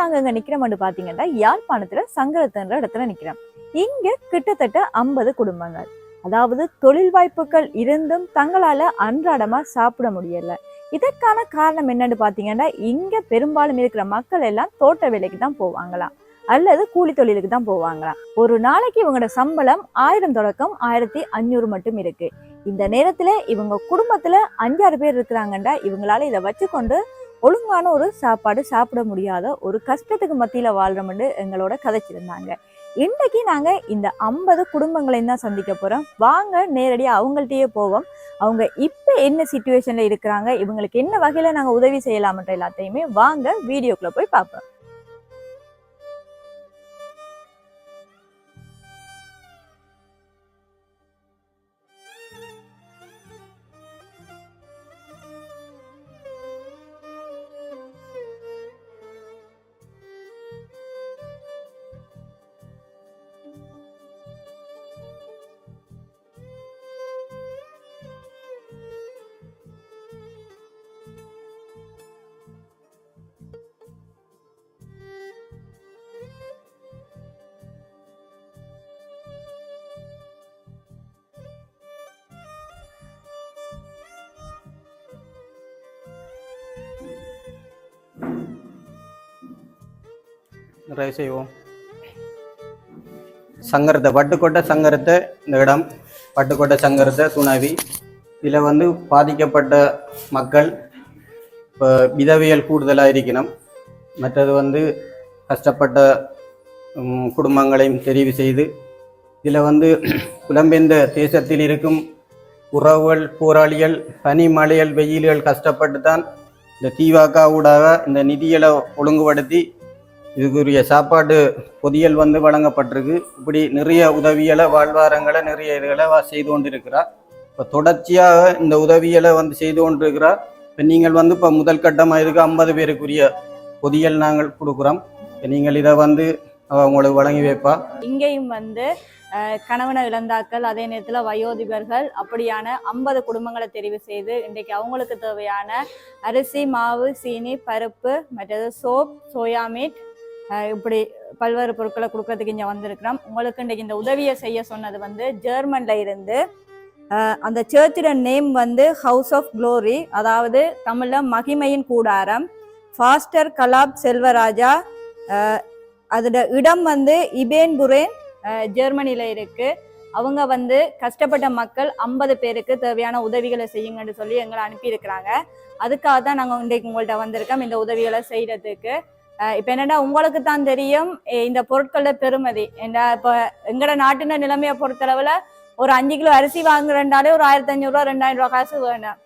நாங்க இங்க நிக்கிறோம்னு பாத்தீங்கன்னா யாழ்ப்பாணத்துல சங்கரத்துன்ற இடத்துல நிக்கிறோம். இங்க கிட்டத்தட்ட ஐம்பது குடும்பங்கள். அதாவது தொழில் வாய்ப்புகள் இருந்தும் தங்களால அன்றாடமா சாப்பிட முடியல. இதற்கான காரணம் என்னன்னு பாத்தீங்கன்னா இங்க பெரும்பாலும் இருக்கிற மக்கள் எல்லாம் தோட்ட வேலைக்கு தான் போவாங்களாம். அல்லது கூலி தொழிலுக்கு தான் போவாங்களாம். ஒரு நாளைக்கு இவங்களோட சம்பளம் ஆயிரம் தொடக்கம் ஆயிரத்தி அஞ்சூறு மட்டும் இருக்கு. இந்த நேரத்துல இவங்க குடும்பத்துல அஞ்சாறு பேர் இருக்கிறாங்கண்டா இவங்களால இதை வச்சுக்கொண்டு ஒழுங்கான ஒரு சாப்பாடு சாப்பிட முடியாத ஒரு கஷ்டத்துக்கு மத்தியில் வாழ்றோம்னு எங்களோட கதைச்சிருந்தாங்க. இன்னைக்கு நாங்க இந்த ஐம்பது குடும்பங்களையும் தான் சந்திக்க போறோம். வாங்க நேரடியாக அவங்கள்ட்டயே போவோம். அவங்க இப்போ என்ன சுச்சுவேஷன்ல இருக்கிறாங்க இவங்களுக்கு என்ன வகையில் நாங்கள் உதவி செய்யலாம்ன்ற எல்லாத்தையுமே வாங்க வீடியோக்குள்ளே போய் பார்ப்போம். நிறைவு செய்வோம். சங்கரத்தை பட்டுக்கோட்டை சங்கரத்தை இந்த இடம் பட்டுக்கோட்டை சங்கரத்தை துணவி இதில் வந்து பாதிக்கப்பட்ட மக்கள் இப்போ விதவியல் கூடுதலாக இருக்கணும். மற்றது வந்து கஷ்டப்பட்ட குடும்பங்களையும் தெரிவு செய்து இதில் வந்து புலம்பெயர்ந்த தேசத்தில் இருக்கும் உறவுகள் போராளிகள் பனி மலைகள் வெயில்கள் கஷ்டப்பட்டு தான் இந்த தீவாக்கா ஊடாக இந்த நிதிகளை ஒழுங்குபடுத்தி இதுக்குரிய சாப்பாடு பொதியல் வந்து வழங்கப்பட்டிருக்கு. இப்படி நிறைய உதவியலை வாழ்வாரங்களை நிறைய இதுகளை செய்து கொண்டிருக்கிறார். இப்போ தொடர்ச்சியாக இந்த உதவியலை வந்து செய்து கொண்டிருக்கிறார். இப்போ நீங்கள் வந்து இப்போ முதல் கட்டமாக இதுக்கு ஐம்பது பேருக்குரிய பொதியல் நாங்கள் கொடுக்குறோம். இப்போ நீங்கள் இதை வந்து அவங்களுக்கு வழங்கி வைப்பா. இங்கேயும் வந்து கணவனை இழந்தாக்கள் அதே நேரத்தில் வயோதிபர்கள் அப்படியான ஐம்பது குடும்பங்களை தெரிவு செய்து இன்றைக்கு அவங்களுக்கு தேவையான அரிசி மாவு சீனி பருப்பு மற்றது சோப் சோயா மீட் இப்படி பல்வேறு பொருட்களை கொடுக்கறதுக்கு இங்கே வந்திருக்கிறோம். உங்களுக்கு இன்றைக்கு இந்த உதவியை செய்ய சொன்னது வந்து ஜெர்மன்ல இருந்து அந்த சர்ச்சோட நேம் வந்து ஹவுஸ் ஆஃப் க்ளோரி அதாவது தமிழில் மகிமையின் கூடாரம். ஃபாஸ்டர் கலாப் செல்வராஜா அதோட இடம் வந்து இபேன்புரேன் ஜெர்மனியில் இருக்குது இருக்கு. அவங்க வந்து கஷ்டப்பட்ட மக்கள் ஐம்பது பேருக்கு தேவையான உதவிகளை செய்யுங்கன்னு சொல்லி எங்களை அனுப்பியிருக்கிறாங்க. அதுக்காக தான் நாங்கள் இன்றைக்கு உங்கள்கிட்ட வந்திருக்கோம் இந்த உதவிகளை செய்கிறதுக்கு இப்போ என்னன்னா உங்களுக்கு தான் தெரியும் இந்த பொருட்களோட பெருமதி. என்ன இப்போ எங்களோட நாட்டின நிலைமையை பொறுத்தளவில் ஒரு அஞ்சு கிலோ அரிசி வாங்குறேன்டாலே ஒரு ஆயிரத்தி அஞ்சூறுரூவா ரெண்டாயிரம் ரூபா காசு வேணும்.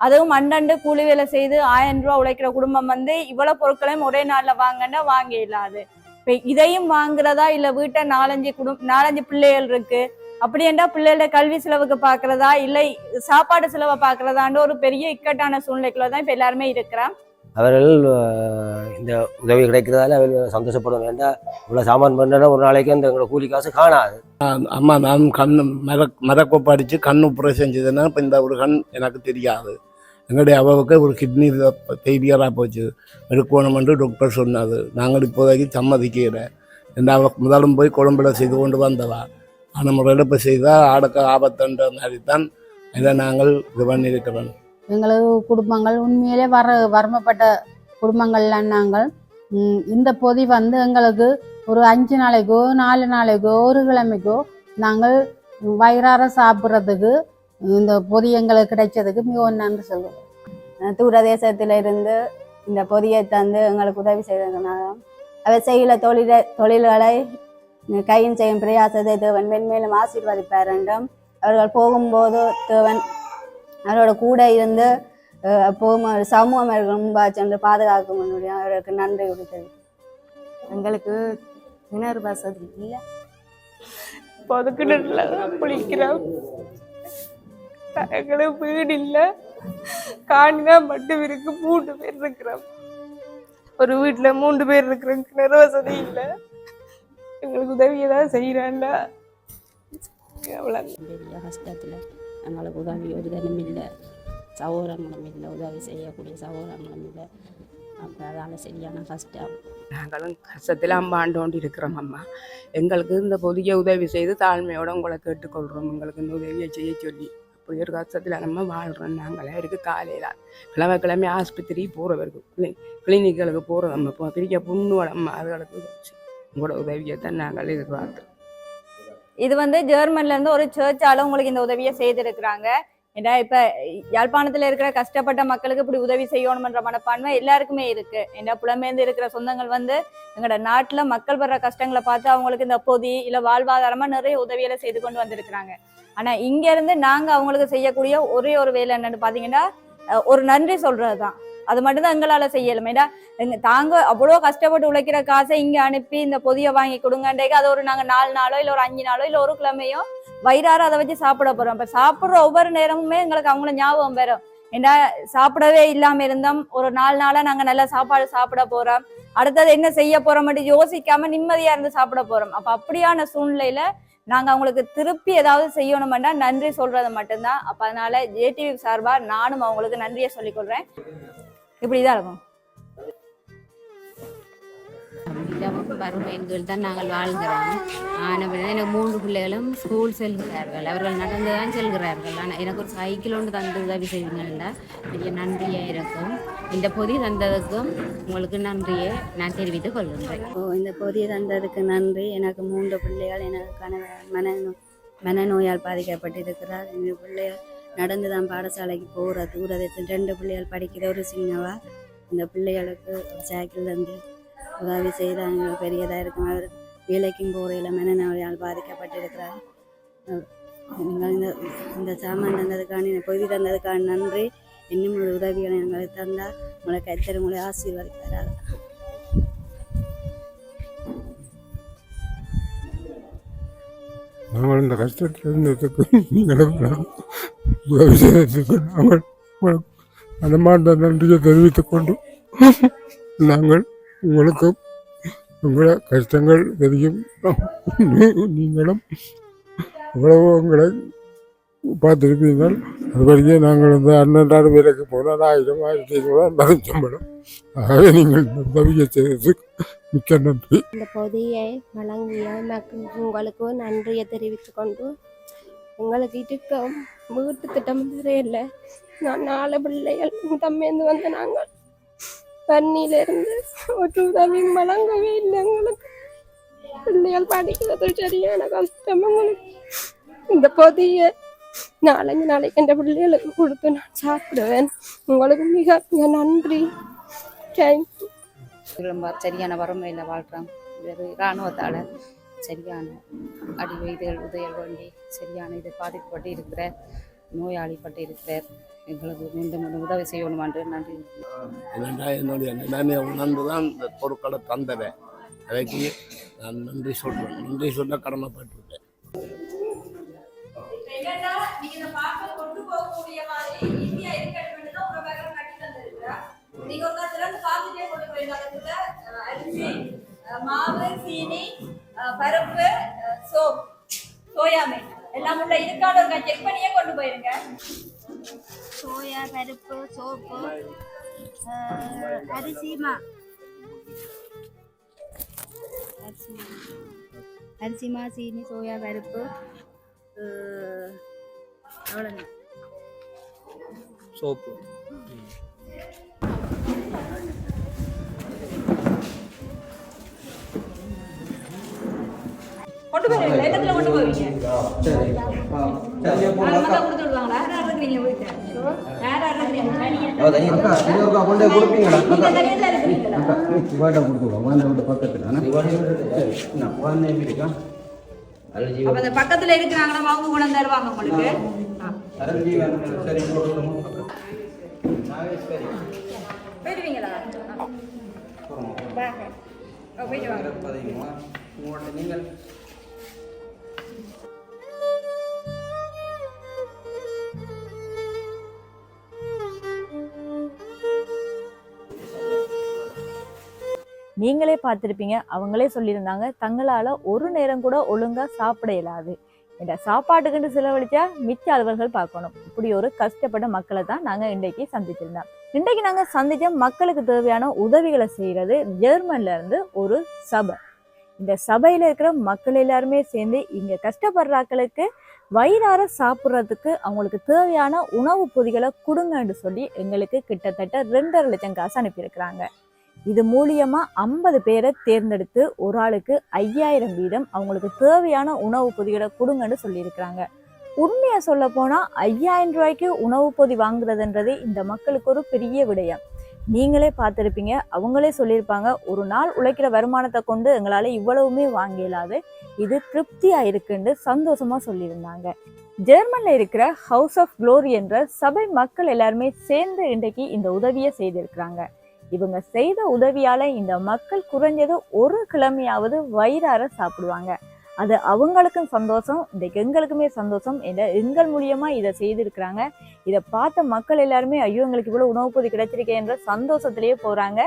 அதுவும் அண்டண்டு கூலி வேலை செய்து ஆயிரம் ரூபா உழைக்கிற குடும்பம் வந்து இவ்வளவு பொருட்களையும் ஒரே நாள்ல வாங்கன்னா வாங்க இல்லாது இப்போ இதையும் வாங்குறதா இல்ல வீட்டை நாலஞ்சு குடும் நாலஞ்சு பிள்ளைகள் இருக்கு. அப்படி என்றா பிள்ளைகளோட கல்வி செலவுக்கு பாக்குறதா இல்லை சாப்பாடு செலவை பாக்குறதான்னு ஒரு பெரிய இக்கட்டான சூழ்நிலைக்குள்ள தான் இப்போ எல்லாருமே இருக்கிறான் அவர்கள் இந்த உதவி கிடைக்கிறதால அவர்கள் சந்தோஷப்படும் வேண்டாம் இவ்வளோ சாமான் பண்ணனா ஒரு நாளைக்கு அந்த எங்களோட கூலி காசு காணாது. அம்மா நான் கண் மர மரக்கொப்பு அடித்து கண் உப்புரை செஞ்சதுன்னா இப்போ இந்த ஒரு கண் எனக்கு தெரியாது. எங்களுடைய அவவுக்கு ஒரு கிட்னி ஃபெயிலியராக போச்சு. எடுக்கணுமென்று டாக்டர் சொன்னார். நாங்கள் இப்போதைக்கு சம்மதிக்கிறேன் ரெண்டு அவ முதலும் போய் குழம்புல செய்து கொண்டு வந்தவா. ஆனால் முறையில் இப்போ செய்தால் ஆடக்க ஆபத்துன்ற மாதிரி தான் இதை நாங்கள் இது பண்ணியிருக்கிறோம். எங்களது குடும்பங்கள் உண்மையிலே வர வறுமைப்பட்ட குடும்பங்கள்ல நாங்கள். இந்த பொதி வந்து எங்களுக்கு ஒரு அஞ்சு நாளைக்கோ நாலு நாளைக்கோ ஒரு கிழமைக்கோ நாங்கள் வயிறார சாப்பிட்றதுக்கு இந்த பொதி எங்களுக்கு கிடைச்சதுக்கு மிகவும் நன்றி சொல்லுவோம். தூரதேசத்தில் இருந்து இந்த பொதியை தந்து எங்களுக்கு உதவி செய்ததுனால அவர் செய்யல தொழில தொழில்களை கையின் செய்யும் பிரயாசத்தை தேவன் மென்மேலும் ஆசீர்வதிப்பார் என்றும் அவர்கள் போகும்போது தேவன் அவரோட கூட இருந்து போகும் சமூகம் முன்பாக சென்று பாதுகாக்கும் என்னுடைய அவருக்கு நன்றி கொடுத்தது. எங்களுக்கு கிணறு வசதி இல்லை. பதுக்கிடல குளிக்கிறோம். எங்களுக்கு வீடு இல்லை. காணினா மட்டும் இருக்கு மூன்று பேர் இருக்கிறோம். ஒரு வீட்டுல மூன்று பேர் இருக்கிறோம் கிணறு வசதி இல்லை. எங்களுக்கு உதவி ஏதாவது செய்யறாண்டா அவ்வளோ பெரிய கஷ்டத்தில் எங்களுக்கு உதவி ஒரு தினம் இல்லை. சகோதரங்களும் இல்லை உதவி செய்யக்கூடிய சகோதரங்களும் இல்லை. அப்போ அதால் சரியான கஷ்டம் நாங்களும் கஷ்டத்தில் அம்பாண்டோண்டு இருக்கிறோம் அம்மா. எங்களுக்கு இந்த புதிய உதவி செய்து தாழ்மையோட உங்களை கேட்டுக்கொள்கிறோம் எங்களுக்கு இந்த உதவியை செய்ய சொல்லி. அப்படி ஒரு கஷ்டத்தில் நம்ம வாழ்கிறோம் நாங்களே இருக்கு காலையில். கிழமை கிழமை ஆஸ்பத்திரி போகிறவருக்கு கிளி கிளினிக்களுக்கு போகிறோம் நம்ம இப்போ பிரிக்க புண்ணு அம்மா அதுகளுக்கு உங்களோட உதவியை தான் நாங்கள் எதிர்பார்க்கிறோம். இது வந்து ஜெர்மன்ல இருந்து ஒரு சர்ச்சால உங்களுக்கு இந்த உதவியை செய்திருக்கிறாங்க. ஏன்னா இப்ப யாழ்ப்பாணத்துல இருக்கிற கஷ்டப்பட்ட மக்களுக்கு இப்படி உதவி செய்யணும்ன்ற மனப்பான்மை எல்லாருக்குமே இருக்கு. ஏன்னா புலம்பெயர்ந்து இருக்கிற சொந்தங்கள் வந்து எங்களோட நாட்டுல மக்கள் படுற கஷ்டங்களை பார்த்து அவங்களுக்கு இந்த பொதி இல்ல வாழ்வாதாரமா நிறைய உதவியெல்லாம் செய்து கொண்டு வந்திருக்கிறாங்க. ஆனா இங்க இருந்து நாங்க அவங்களுக்கு செய்யக்கூடிய ஒரே ஒரு வேலை என்னன்னு பாத்தீங்கன்னா ஒரு நன்றி சொல்றதுதான். அது மட்டும்தான் எங்களால செய்யலும். ஏன்னா எங்க தாங்க அவ்வளோ கஷ்டப்பட்டு உழைக்கிற காசை இங்க அனுப்பி இந்த பொதிய வாங்கி கொடுங்கன்றேக்கு அது ஒரு நாங்க நாலு நாளோ இல்ல ஒரு அஞ்சு நாளோ இல்ல ஒரு கிழமையோ வயிறார அதை வச்சு சாப்பிட போறோம். இப்ப சாப்பிடுற ஒவ்வொரு நேரமுமே எங்களுக்கு அவங்கள ஞாபகம் வரும். ஏன்னா சாப்பிடவே இல்லாம இருந்தோம். ஒரு நாலு நாளா நாங்க நல்ல சாப்பாடு சாப்பிட போறோம். அடுத்தது என்ன செய்ய போறோம் மட்டும் யோசிக்காம நிம்மதியா இருந்து சாப்பிட போறோம். அப்ப அப்படியான சூழ்நிலையில நாங்க அவங்களுக்கு திருப்பி ஏதாவது செய்யணும்னா நன்றி சொல்றது மட்டும்தான். அப்ப அதனால ஜேடிவி சார்பா நானும் அவங்களுக்கு நன்றியை சொல்லிக் கொள்றேன். இப்படிதான் இருக்கும். கீழ் தான் நாங்கள் வாழ்கிறோம். ஆனால் எனக்கு மூன்று பிள்ளைகளும் ஸ்கூல் செல்கிறார்கள். அவர்கள் நடந்து தான் செல்கிறார்கள். ஆனால் எனக்கு ஒரு சைக்கிள் ஒன்று தந்து உதவி செய்வீங்கள்ல பெரிய நன்றியாக இருக்கும். இந்த பொதி தந்ததுக்கும் உங்களுக்கு நன்றியை நான் தெரிவித்துக் கொள்கின்றேன். ஓ இந்த பொதியை தந்ததுக்கு நன்றி. எனக்கு மூன்று பிள்ளைகள். எனக்கு கணவர் மனநோ மனநோயால் பாதிக்கப்பட்டிருக்கிறார். இந்த பிள்ளைகள் நடந்து தான் பாடசாலைக்கு போகிற தூரதத்தில் ரெண்டு பிள்ளைகள் படிக்கிற ஒரு சின்னவா இந்த பிள்ளைகளுக்கு ஒரு சைக்கிள் தந்து உதவி செய்தாங்க பெரியதாக இருக்கும். அவர் வேலைக்கும் போகிறையில் மனநோயால் பாதிக்கப்பட்டிருக்கிறார். நீங்கள் இந்த இந்த சாமான் தந்ததுக்கான இந்த பொதி தந்ததுக்கான நன்றி. இன்னும் ஒரு உதவிகளை எங்களுக்கு தந்தால் உங்களை கைத்தறி உங்களை ஆசீர்வதிக்கிறார் நாங்கள் இந்த கஷ்டத்தில் இருந்ததுக்கு உதவி செய்ததுக்கு நாங்கள் மனமார்ந்த நன்றியை தெரிவித்துக் கொண்டு நாங்கள் உங்களுக்கு உங்களை கஷ்டங்கள் தெரியும். நீங்களும் இவ்வளவு உங்களை பார்த்துருப்பீங்கள் அதுபடியே நாங்கள் இந்த அன்னன்றாறு வேலைக்கு போனால் ஆயிரம் ஆயிரத்தி ஐநூறுவா நிறைய சம்பளம். ஆகவே நீங்கள் இந்த உதவியை செய்ததுக்கு மிக்க நன்றி. இந்த பொதியை வழங்கிய உங்களுக்கு நன்றியை தெரிவித்துக் கொண்டு உங்களுக்கு இருக்க வீட்டு திட்டம் தெரியல நான் நாலு பிள்ளைகள் தம்மேந்து வந்த நாங்கள் தண்ணியிலிருந்து ஒரு உதவியும் வழங்கவே இல்லை எங்களுக்கு. பிள்ளைகள் படிக்கிறது சரியான கஷ்டம் உங்களுக்கு இந்த பொதியை நாலஞ்சு நாளைக்கு என்ற பிள்ளைகளுக்கு கொடுத்து நான் சாப்பிடுவேன். உங்களுக்கு மிக மிக நன்றி. தேங்க்யூ சரியான வறுமையில் வாழ்கிறோம் இது இராணுவத்தால் சரியான அடி வைத்தியல் உதவிகள் வேண்டி சரியான இது பாதிக்கப்பட்டு இருக்கிற நோயாளிப்பட்டு இருக்கிறார் எங்களுக்கு மீண்டும் மீண்டும் உதவி செய்யணும் என்று நன்றி. என்னடா என்னுடைய நிலைமையை உணர்ந்து தான் இந்த பொருட்களை தந்தவன் அதுக்கு நான் நன்றி சொல்றேன். நன்றி சொல்ல கடமைப்பட்டிருக்கேன். நீங்க ஒரு திறந்து பார்த்துட்டே கொண்டு போயிருந்தாங்க மாவு சீனி பருப்பு சோப் சோயா மீன். எல்லாம் உள்ள இருக்கான்னு ஒரு செக் பண்ணியே கொண்டு போயிருங்க. சோயா பருப்பு சோப்பு அரிசி மா. அரிசி அரிசி மா சீனி சோயா பருப்பு அவ்வளோதான் சோப்பு. கொண்டு போயிருங்க என்னத்துல கொண்டு போவீங்க சரி. கொடுத்து விடுவாங்களா? யார் யார் இருக்கிறீங்க தனியா அக்கா, இது ஒருக்கா கொண்டு போய் கொடுப்பீங்களா? நீங்க அக்கா தனியா அக்கா இவாட்ட கொடுத்துருவோம் வாங்க விட்டு பக்கத்தில் ஆனால் சரி. நான் வாங்க இருக்கா? அப்ப அந்த பக்கத்துல இருக்கிறாங்களா? அவங்க கொண்டு தருவாங்க உங்களுக்கு. வேணும் சரி போட்டு விடுங்க நாகேஸ்வரி. போயிடுவீங்களா? வாங்க. ஓ, போயிட்டு வாங்க. பதிமா உங்களோட நீங்கள் நீங்களே பார்த்துருப்பீங்க. அவங்களே சொல்லியிருந்தாங்க. தங்களால் ஒரு நேரம் கூட ஒழுங்காக சாப்பிட இயலாது. இந்த சாப்பாட்டுக்குன்னு செலவழிச்சா மிச்ச அலுவல்கள் பார்க்கணும். இப்படி ஒரு கஷ்டப்பட்ட மக்களை தான் நாங்கள் இன்றைக்கு சந்திச்சிருந்தோம். இன்றைக்கு நாங்கள் சந்திச்ச மக்களுக்கு தேவையான உதவிகளை செய்கிறது ஜெர்மன்ல இருந்து ஒரு சபை. இந்த சபையில இருக்கிற மக்கள் எல்லாருமே சேர்ந்து இங்கே கஷ்டப்படுறாக்களுக்கு வயிறார சாப்பிட்றதுக்கு அவங்களுக்கு தேவையான உணவு பொதிகளை கொடுங்கன்னு சொல்லி எங்களுக்கு கிட்டத்தட்ட ரெண்டரை லட்சம் காசு அனுப்பியிருக்கிறாங்க. இது மூலியமா ஐம்பது பேரை தேர்ந்தெடுத்து ஒரு ஆளுக்கு ஐயாயிரம் வீதம் அவங்களுக்கு தேவையான உணவு பொதிகளை கொடுங்கன்னு சொல்லியிருக்கிறாங்க. உண்மையை சொல்ல போனால் ஐயாயிரம் ரூபாய்க்கு உணவு பொதி வாங்குறதுன்றது இந்த மக்களுக்கு ஒரு பெரிய விடயம். நீங்களே பார்த்துருப்பீங்க அவங்களே சொல்லியிருப்பாங்க ஒரு நாள் உழைக்கிற வருமானத்தை கொண்டு எங்களால் இவ்வளவுமே வாங்க இயலாது இது திருப்தியாக இருக்குன்னு சந்தோஷமாக சொல்லியிருந்தாங்க. ஜெர்மனில் இருக்கிற ஹவுஸ் ஆஃப் குளோரி என்ற சபை மக்கள் எல்லாருமே சேர்ந்து இன்றைக்கு இந்த உதவியை செய்திருக்கிறாங்க. இவங்க செய்த உதவியால இந்த மக்கள் குறைஞ்சது ஒரு கிழமையாவது வயிறார சாப்பிடுவாங்க. அது அவங்களுக்கும் சந்தோஷம் இந்த எங்களுக்குமே சந்தோஷம். என்ற எங்கள் மூலியமா இதை செய்திருக்கிறாங்க. இதை பார்த்த மக்கள் எல்லாருமே ஐயோ எங்களுக்கு இவ்வளவு உணவு பொதி கிடைச்சிருக்கே என்ற சந்தோஷத்திலேயே போறாங்க.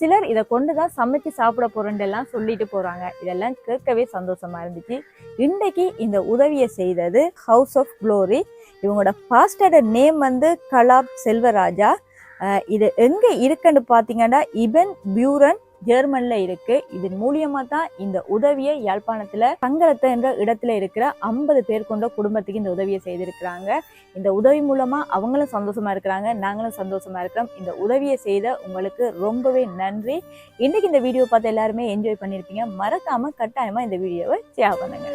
சிலர் இதை கொண்டு தான் சமைச்சு சாப்பிட போறேன் எல்லாம் சொல்லிட்டு போறாங்க. இதெல்லாம் கேட்கவே சந்தோஷமா இருந்துச்சு. இன்றைக்கு இந்த உதவியை செய்தது ஹவுஸ் ஆஃப் க்ளோரி இவங்களோட பாஸ்டரோட நேம் வந்து கலாப் செல்வராஜா. இது எங்கே இருக்குன்னு பார்த்தீங்கன்னா இபன் பியூரன் ஜெர்மன்ல இருக்கு. இதன் மூலியமா தான் இந்த உதவியை யாழ்ப்பாணத்துல சங்கரத்தை என்ற இடத்துல இருக்கிற ஐம்பது பேர் கொண்ட குடும்பத்துக்கு இந்த உதவியை செய்திருக்கிறாங்க. இந்த உதவி மூலமா அவங்களும் சந்தோஷமா இருக்கிறாங்க நாங்களும் சந்தோஷமா இருக்கிறோம். இந்த உதவியை செய்த உங்களுக்கு ரொம்பவே நன்றி. இன்னைக்கு இந்த வீடியோ பார்த்து எல்லாருமே என்ஜாய் பண்ணியிருப்பீங்க மறக்காம கட்டாயமா இந்த வீடியோவை ஷேர் பண்ணுங்க.